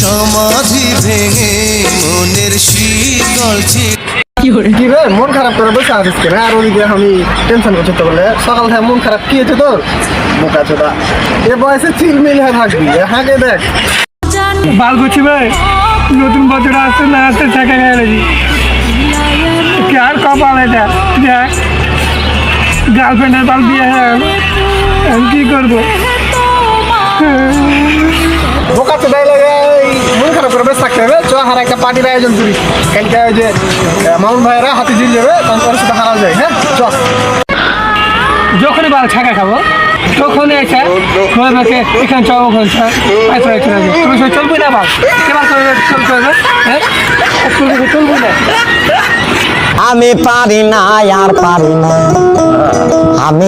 সমাধি ভেঙে মনের শীতল ছিল কি রে? মন খারাপ করে বসে আছিস কেন? আর ওদিকে আমি টেনশন করছি তো বলে। সকাল থেকে মন খারাপ। কি হয়েছে তোর? বোকা চোদা এ বয়সে চিলমিল হয়ে থাকবি। হাঁকে দেখ। বাল করছি ভাই নতুন বছর আসতে না আসতে থেকে গেছি কার কপাল এটা দেখ। গার্লফ্রেন্ডের বাল বিয়ে হয়ে আমি কি করব? বোকা এই বসে থাকতে হবে। চ হারা একটা পার্টির আয়োজন করি। কালকে ওই যে মামুন ভাইয়েরা হাতে দিল যাবে তখন তোর সাথে হারা যায় হ্যাঁ? চ যখনই বাল ছাকা খাব তখন এসে আমাকে এখানে চল ওখানে রাখতে তুমি সব চলবি না বাল কেবার করবে চলতে হবে হ্যাঁ? চলবি চলবি না। আমি পারি না আর পারি না। আমি